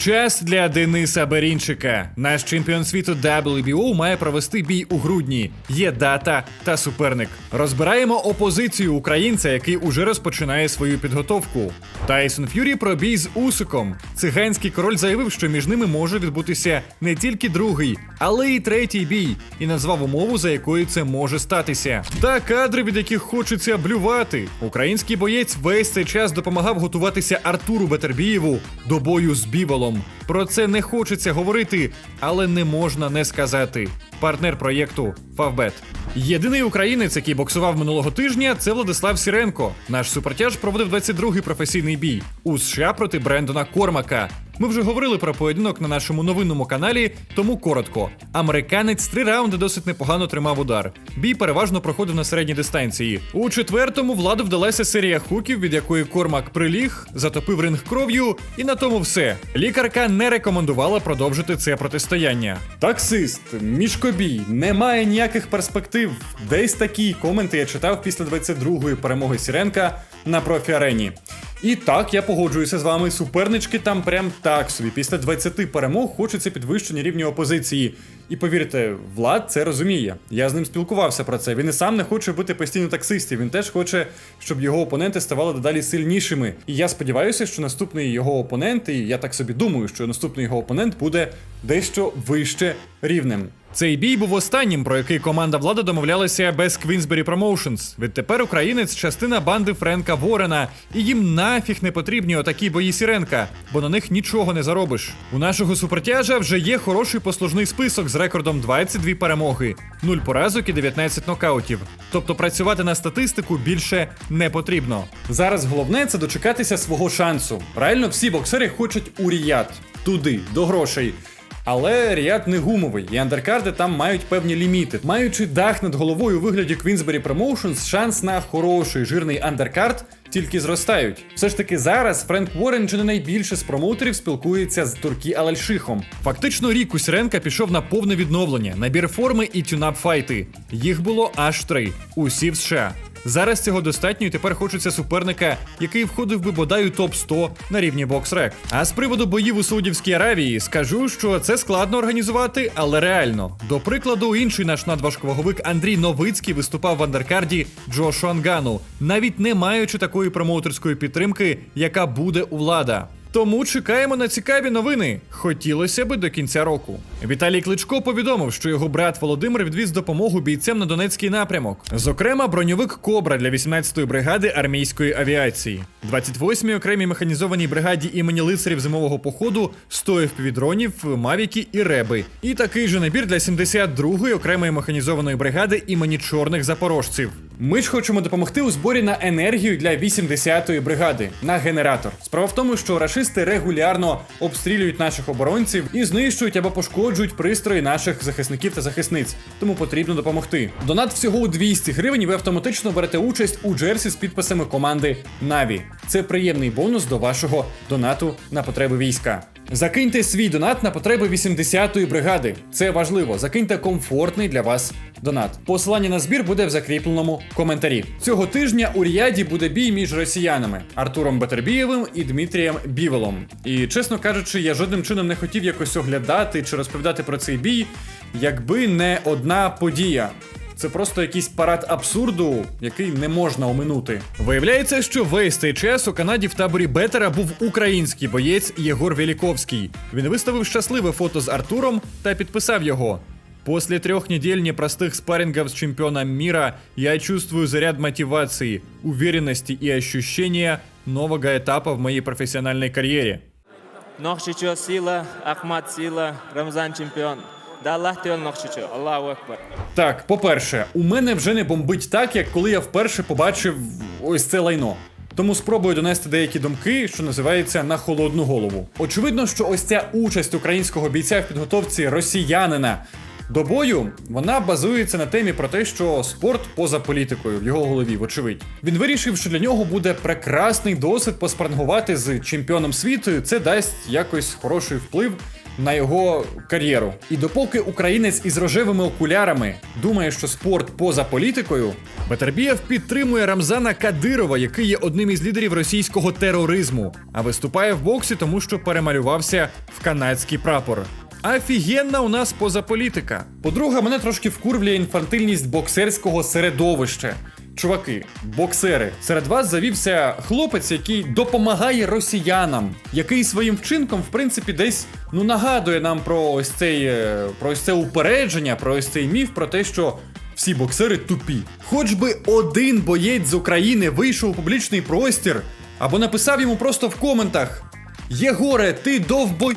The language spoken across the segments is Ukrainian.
Час для Дениса Берінчика. Наш чемпіон світу WBO має провести бій у грудні. Є дата та суперник. Розбираємо опозицію українця, який уже розпочинає свою підготовку. Тайсон Ф'юрі про бій з Усиком. Циганський король заявив, що між ними може відбутися не тільки другий, але й третій бій, і назвав умову, за якою це може статися. Та кадри, від яких хочеться блювати. Український боєць весь цей час допомагав готуватися Артуру Бетербієву до бою з Біволом. Про це не хочеться говорити, але не можна не сказати. Партнер проєкту Фавбет. Єдиний українець, який боксував минулого тижня, це Владислав Сіренко. Наш супертяж проводив 22-й професійний бій у США проти Брендона Кормака. Ми вже говорили про поєдинок на нашому новинному каналі, тому коротко. Американець три раунди досить непогано тримав удар. Бій переважно проходив на середній дистанції. У четвертому владу вдалася серія хуків, від якої Кормак приліг, затопив ринг кров'ю, і на тому все. Лікарка не рекомендувала продовжити це протистояння. Таксист, мішкобій, немає ніяких перспектив. Десь такі коменти я читав після 22-ї перемоги Сіренка на профі-арені. І так, я погоджуюся з вами. Супернички там прям так собі. Після 20 перемог хочеться підвищення рівня опозиції. І повірте, Влад це розуміє. Я з ним спілкувався про це. Він і сам не хоче бути постійно таксистів. Він теж хоче, щоб його опоненти ставали дедалі сильнішими. І я сподіваюся, що наступний його опонент, і я так собі думаю, що наступний його опонент буде дещо вище рівнем. Цей бій був останнім, про який команда влада домовлялася без Queensberry Promotions. Відтепер українець частина банди Френка Ворена, і їм нафіг не потрібні отакі бої Сіренка, бо на них нічого не заробиш. У нашого супертяжа вже є хороший послужний список з рекордом 22 перемоги, 0 поразок і 19 нокаутів. Тобто працювати на статистику більше не потрібно. Зараз головне це дочекатися свого шансу. Реально всі боксери хочуть у Ріяд, туди, до грошей. Але Ріад не гумовий, і андеркарди там мають певні ліміти. Маючи дах над головою у вигляді Queensberry Promotions, шанс на хороший жирний андеркард тільки зростають. Все ж таки зараз Френк Уоррен чи не найбільше з промоутерів спілкується з Туркі Алальшихом. Фактично, рік у Сіренка пішов на повне відновлення, набір форми і тюнап файти. Їх було аж три. Усі в США. Зараз цього достатньо, і тепер хочеться суперника, який входив би бодай у топ 100 на рівні боксрек. А з приводу боїв у Саудівській Аравії скажу, що це складно організувати, але реально. До прикладу, інший наш надважковаговик Андрій Новицький виступав в андеркарді Джошу Ангану, навіть не маючи такої промоутерської підтримки, яка буде у влада. Тому чекаємо на цікаві новини. Хотілося би до кінця року. Віталій Кличко повідомив, що його брат Володимир відвіз допомогу бійцям на Донецький напрямок. Зокрема, броньовик Кобра для 18-ї бригади армійської авіації, 28-й окремій механізованій бригаді імені лицарів зимового походу, 100 FPV-дронів, Мавіки і Реби. І такий же набір для 72-ї окремої механізованої бригади імені чорних запорожців. Ми ж хочемо допомогти у зборі на енергію для 80-ї бригади на генератор. Справа в тому, що рашисти регулярно обстрілюють наших оборонців і знищують або пошкоджують пристрої наших захисників та захисниць. Тому потрібно допомогти. Донат всього у 200 гривень. Ви автоматично берете участь у джерсі з підписами команди Наві. Це приємний бонус до вашого донату на потреби війська. Закиньте свій донат на потреби 80-ї бригади. Це важливо. Закиньте комфортний для вас донат. Посилання на збір буде в закріпленому коментарі. Цього тижня у Ріаді буде бій між росіянами Артуром Бетербієвим і Дмитрієм Бівелом. І чесно кажучи, я жодним чином не хотів якось оглядати чи розповідати про цей бій, якби не одна подія. Це просто якийсь парад абсурду, який не можна оминути. Виявляється, що весь цей час у Канаді в таборі Бетера був український боєць Єгор Веліковський. Він виставив щасливе фото з Артуром та підписав його. После трех недель непростых спаррингов с чемпионом мира я чувствую заряд мотивации, уверенности и ощущения нового этапа в моей профессиональной карьере. Нохшичо сила, Ахмад сила, Рамзан чемпіон. Да Аллах тел Нохшичо, Аллаху Акбар. Так, по-перше, у мене вже не бомбить так, як коли я вперше побачив ось це лайно. Тому спробую донести деякі думки, що називається на холодну голову. Очевидно, що ось ця участь українського бійця в підготовці росіянина до бою вона базується на темі про те, що спорт поза політикою в його голові, вочевидь. Він вирішив, що для нього буде прекрасний досвід поспарнгувати з чемпіоном світу. і Це дасть якось хороший вплив на його кар'єру. І допоки українець із рожевими окулярами думає, що спорт поза політикою, Батербієв підтримує Рамзана Кадирова, який є одним із лідерів російського тероризму, а виступає в боксі, тому що перемалювався в канадський прапор. Офігенна у нас позаполітика. По-друге, мене трошки вкурвлює інфантильність боксерського середовища. Чуваки, боксери, серед вас завівся хлопець, який допомагає росіянам, який своїм вчинком, в принципі, десь ну нагадує нам про ось цей е, про ось це упередження, про ось цей міф, про те, що всі боксери тупі. Хоч би один боєць з України вийшов у публічний простір або написав йому просто в коментах: Єгоре, ти довбой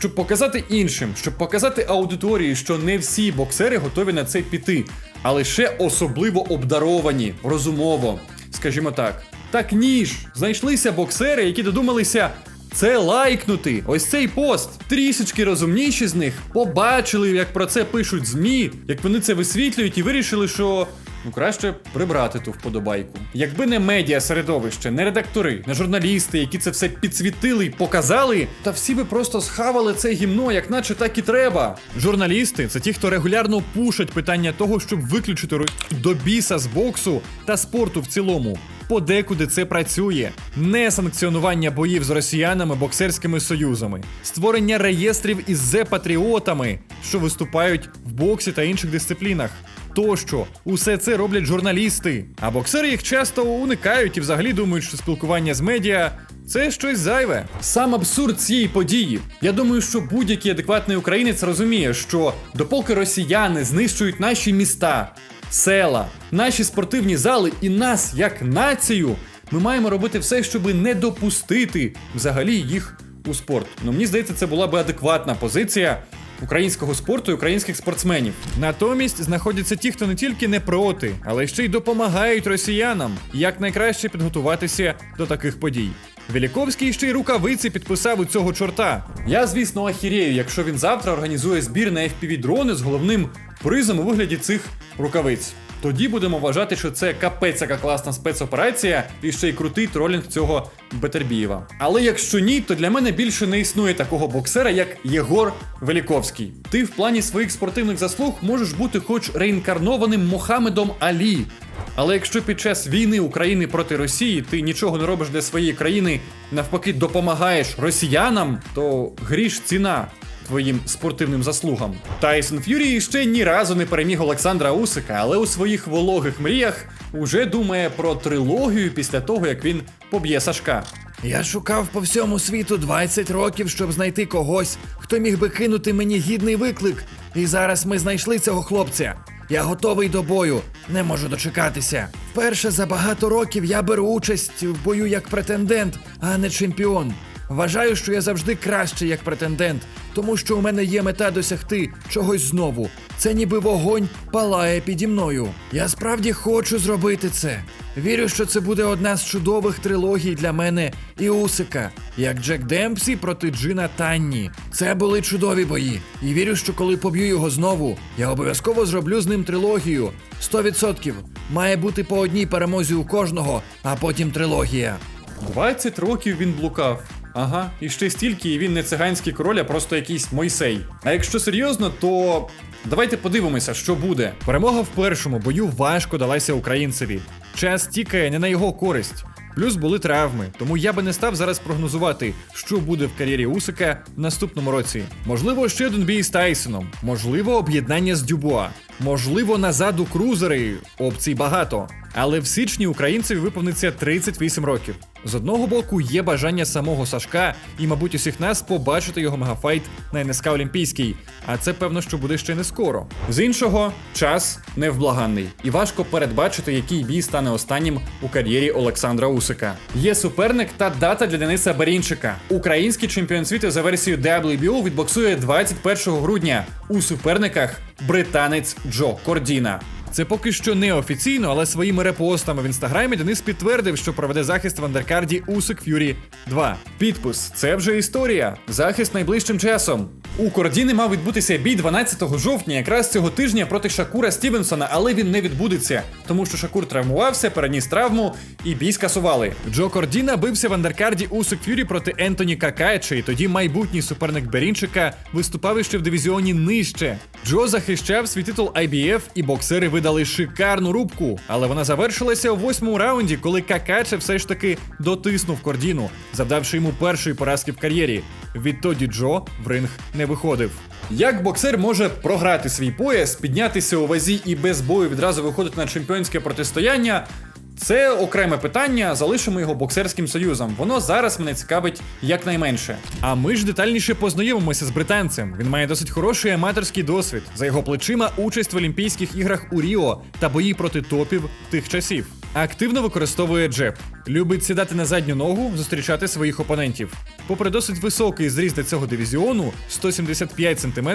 щоб показати іншим, щоб показати аудиторії, що не всі боксери готові на це піти, а лише особливо обдаровані, розумово, скажімо так. Так ні ж, знайшлися боксери, які додумалися це лайкнути. Ось цей пост. Трішечки розумніші з них побачили, як про це пишуть ЗМІ, як вони це висвітлюють, і вирішили, що ну краще прибрати ту вподобайку. Якби не медіа середовище, не редактори, не журналісти, які це все підсвітили і показали, та всі би просто схавали це гімно, як наче так і треба. Журналісти це ті, хто регулярно пушать питання того, щоб виключити Росію до біса з боксу та спорту в цілому. Подекуди це працює. Не санкціонування боїв з росіянами боксерськими союзами, створення реєстрів із зе-патріотами, що виступають в боксі та інших дисциплінах. Тощо, усе це роблять журналісти. А боксери їх часто уникають і взагалі думають, що спілкування з медіа це щось зайве. Сам абсурд цієї події. Я думаю, що будь-який адекватний українець розуміє, що допоки росіяни знищують наші міста, села, наші спортивні зали і нас як націю, ми маємо робити все, щоб не допустити взагалі їх у спорт. Ну мені здається, це була би адекватна позиція. Українського спорту і українських спортсменів натомість знаходяться ті, хто не тільки не проти, але ще й допомагають росіянам як найкраще підготуватися до таких подій. Веліковський ще й рукавиці підписав у цього чорта. Я, звісно, ахірею, якщо він завтра організує збір на fpv дрони з головним призом у вигляді цих рукавиць. Тоді будемо вважати, що це капець яка класна спецоперація і ще й крутий тролінг цього Бетербієва. Але якщо ні, то для мене більше не існує такого боксера, як Єгор Веліковський. Ти в плані своїх спортивних заслуг можеш бути хоч реінкарнованим Мохамедом Алі. Але якщо під час війни України проти Росії ти нічого не робиш для своєї країни, навпаки, допомагаєш росіянам, то гріш ціна твоїм спортивним заслугам. Тайсон Ф'юрі ще ні разу не переміг Олександра Усика, але у своїх вологих мріях уже думає про трилогію після того, як він поб'є Сашка. Я шукав по всьому світу 20 років, щоб знайти когось, хто міг би кинути мені гідний виклик. І зараз ми знайшли цього хлопця. Я готовий до бою, не можу дочекатися. Вперше за багато років я беру участь в бою як претендент, а не чемпіон. Вважаю, що я завжди краще як претендент, тому що у мене є мета досягти чогось знову. Це ніби вогонь палає піді мною. Я справді хочу зробити це. Вірю, що це буде одна з чудових трилогій для мене і Усика, як Джек Демпсі проти Джина Танні. Це були чудові бої. І вірю, що коли поб'ю його знову, я обов'язково зроблю з ним трилогію. 100%. Має бути по одній перемозі у кожного, а потім трилогія. 20 років він блукав. Ага, і ще стільки, і він не циганський король, а просто якийсь Мойсей. А якщо серйозно, то давайте подивимося, що буде. Перемога в першому бою важко далася українцеві. Час тікає не на його користь. Плюс були травми, тому я би не став зараз прогнозувати, що буде в кар'єрі Усика в наступному році. Можливо, ще один бій з Тайсоном, можливо, об'єднання з Дюбуа, можливо, назад у крузери. Опцій багато. Але в січні українцеві виповниться 38 років. З одного боку, є бажання самого Сашка і, мабуть, усіх нас побачити його мегафайт на НСК Олімпійський. А це певно, що буде ще не скоро. З іншого, час невблаганний, і важко передбачити, який бій стане останнім у кар'єрі Олександра Усика. Є суперник та дата для Дениса Барінчика. Український чемпіон світу за версією WBO відбоксує 21 грудня. У суперниках британець Джо Кордіна. Це поки що не офіційно, але своїми репостами в інстаграмі Денис підтвердив, що проведе захист в андеркарді Усик Ф'юрі 2. Підпис це вже історія. Захист найближчим часом. У Кордіни мав відбутися бій 12 жовтня, якраз цього тижня проти Шакура Стівенсона, але він не відбудеться, тому що Шакур травмувався, переніс травму і бій скасували. Джо Кордіна бився в андеркарді Усик Ф'юрі проти Ентоні Какаеча, і тоді майбутній суперник Берінчика виступав іще в дивізіоні нижче. Джо захищав свій титул IBF, і боксери видали шикарну рубку, але вона завершилася у восьмому раунді, коли Какаче все ж таки дотиснув Кордіну, завдавши йому першої поразки в кар'єрі. Відтоді Джо в ринг не виходив. Як боксер може програти свій пояс, піднятися у вазі і без бою відразу виходити на чемпіонське протистояння? Це окреме питання, залишимо його боксерським союзом. Воно зараз мене цікавить якнайменше. А ми ж детальніше познайомимося з британцем. Він має досить хороший аматорський досвід. За його плечима участь в Олімпійських іграх у Ріо та бої проти топів тих часів. Активно використовує джеб, любить сідати на задню ногу, зустрічати своїх опонентів. Попри досить високий зріст для цього дивізіону 175 см,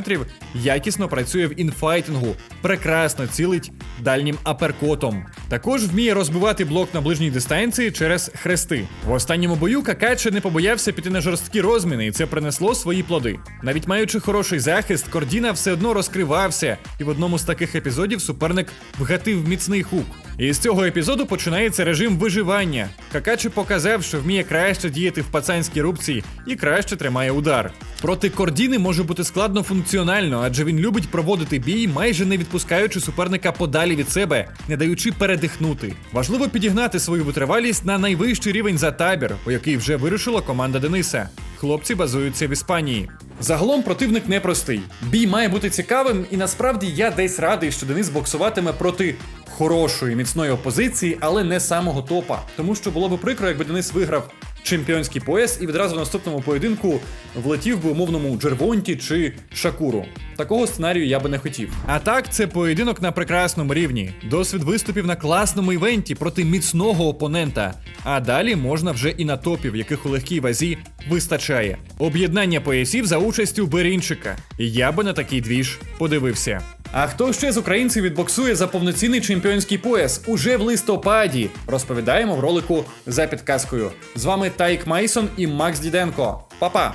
якісно працює в інфайтингу, прекрасно цілить дальнім аперкотом. Також вміє розбивати блок на ближній дистанції через хрести. В останньому бою Какаче не побоявся піти на жорсткі розміни, і це принесло свої плоди. Навіть маючи хороший захист, Кордіна все одно розкривався, і в одному з таких епізодів суперник вгатив міцний хук. І з цього епізоду починається режим виживання. Какаче показав, що вміє краще діяти в пацанській рубці і краще тримає удар. Проти Кордіни може бути складно функціонально, адже він любить проводити бій, майже не відпускаючи суперника подалі від себе, не даючи передихнути. Важливо підігнати свою витривалість на найвищий рівень за табір, у який вже вирушила команда Дениса. Хлопці базуються в Іспанії. Загалом противник непростий. Бій має бути цікавим, і насправді я десь радий, що Денис боксуватиме проти хорошої міцної опозиції, але не самого топа. Тому що було би прикро, якби Денис виграв чемпіонський пояс і відразу в наступному поєдинку влетів би умовному Джервонті чи Шакуру. Такого сценарію я би не хотів. А так, це поєдинок на прекрасному рівні. Досвід виступів на класному івенті проти міцного опонента. А далі можна вже і на топів, яких у легкій вазі вистачає. Об'єднання поясів за участю Берінчика. Я би на такий двіж подивився. А хто ще з українців відбоксує за повноцінний чемпіонський пояс уже в листопаді? Розповідаємо в ролику за підказкою. З вами Тайк Майсон і Макс Діденко. Па-па!